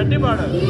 అనుభవం